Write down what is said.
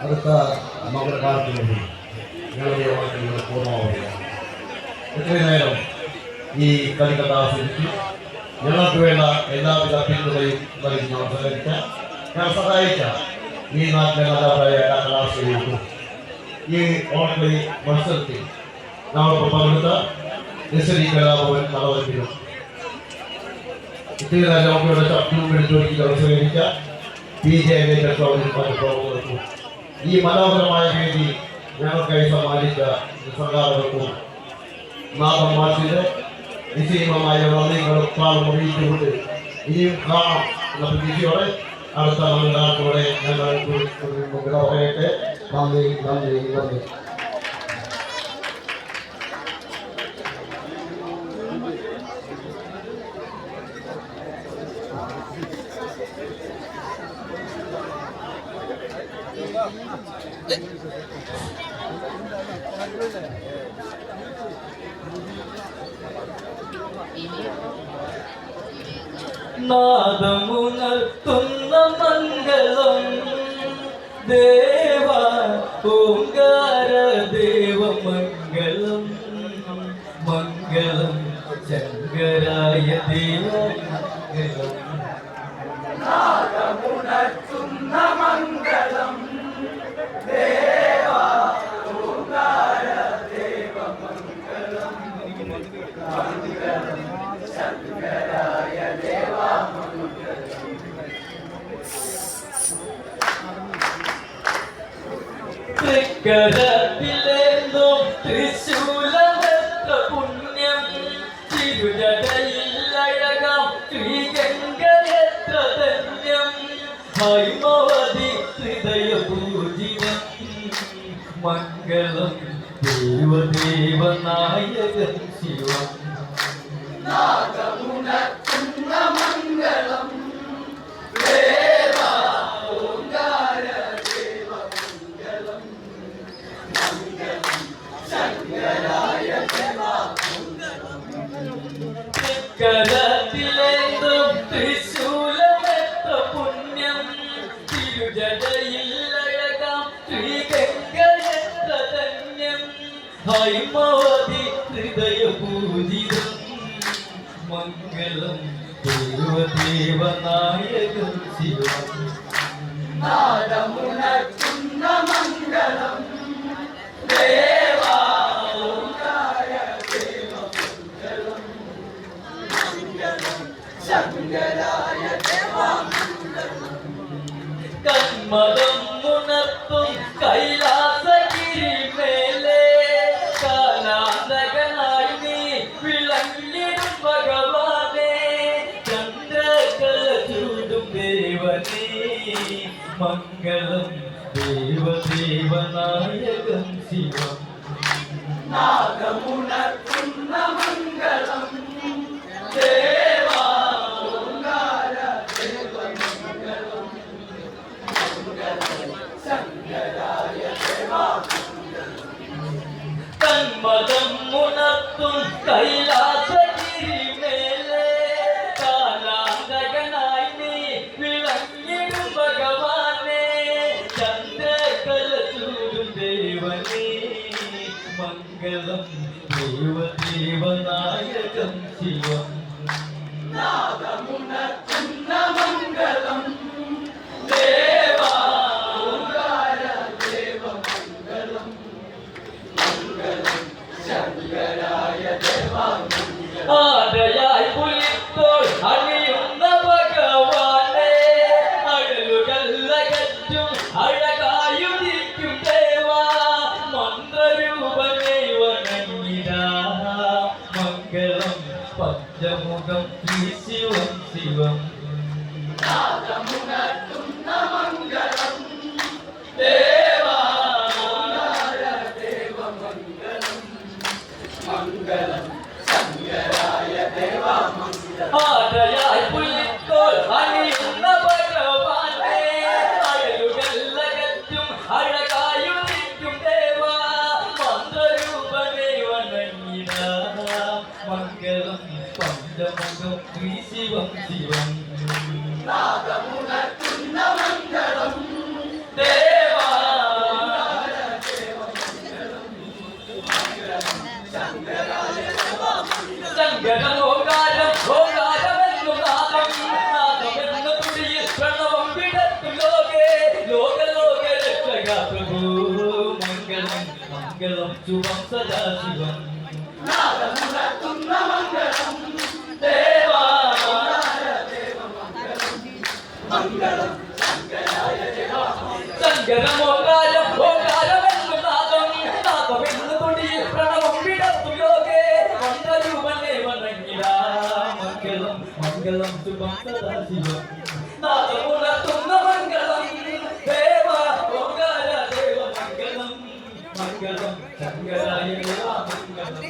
അടുത്ത ഇത്രയും നേരം ഈ കളിക്കഥ ആസ്വദിച്ച് ഞങ്ങൾക്ക് വേണ്ട എല്ലാവിധ പിന്തുണയും നൽകി ഞങ്ങൾ ഞാൻ സഹായിക്കാം. ഈ നാട്ടിലെ നല്ലവരായ എല്ലാ കലാശ്രയിക്കും ഈ ഓണക്കളി മത്സരത്തിൽ നമ്മളിപ്പോൾ പങ്കെടുത്ത നഴ്സറി കലാഭവൻ നടവരത്തിലും ഇത്തിരി നേരം ഇവിടെ ശബ്ദവും എടുത്തുകൊടുക്കി സഹകരിക്കാം പി ജെ മറ്റു പ്രവർത്തകർക്കും ഈ മനോഹരമായ വേദി ഞങ്ങൾക്കായി സമ്മാനിച്ച സംഘാടകർക്കും നാദം മാഷിന്റെ നിശ്ചയമായ നന്ദികളും പ്രാണം അറിയിച്ചുകൊണ്ട് ഇനിയും കാണാം എന്ന പ്രതീക്ഷയോടെ അടുത്ത മണ്ഡലത്തോടെ ഞങ്ങൾ മുമ്പിൽ പറയട്ടെ നന്ദി നന്ദി നന്ദി നാദമുണർത്തുന്ന മംഗളം ദേവ ഓങ്കാര ദേവമംഗളം മംഗളം ശങ്കരായ ദേവ. തൃക്കരത്തിലേന്തും തൃശൂലമെത്ര പുണ്യം. തിരുജടയില്ലഴകാം ശ്രീഗംഗയെത്ര ധന്യം ഹൈമവതി ഹൃദയപൂജിതം. മംഗളം ദേവദേവനായകൻ ശിവം. കരത്തിലേന്തും തൃശൂലമെത്ര പുണ്യം തിരുജടയില്ലഴകാം ശ്രീഗംഗയെത്ര ധന്യം. ഹൈമവതി ഹൃദയപൂജിതം മംഗളം ദേവദേവനായകം ശിവം. കന്മദം ഉണർത്തും കൈലാസഗിരി മേലെ കാലാന്തകനായി നീ വിളങ്ങിടും ഭഗവാനെ. ചന്ദ്രകല ചൂടും ദേവനേ. മംഗളം ദേവദേവനായകം ശിവം. കന്മദം ഉണർത്തും കൈലാസഗിരി മേലെ കാലാന്തകനായി നീ വിളങ്ങിടും ഭഗവാനെ. ചന്ദ്രകല ചൂടും ദേവനേ. മംഗളം ദേവദേവനായകം ശിവം. ആദയായി ശ്രീ ശിവം. ശിവം ദേവാ. மங்களம் சிவம் சிவம் மங்களம் தேவா சங்கரம் ஓகாரம் ஓகாரம் மங்களம் சுபம் சதா சிவம் நாதமுன துன்ன மங்களம் മംഗളം ശുഭം മംഗളം ദേവ ഓകാര ദേവ മംഗളം മംഗളം ശങ്കരായ ദേവ മംഗളം.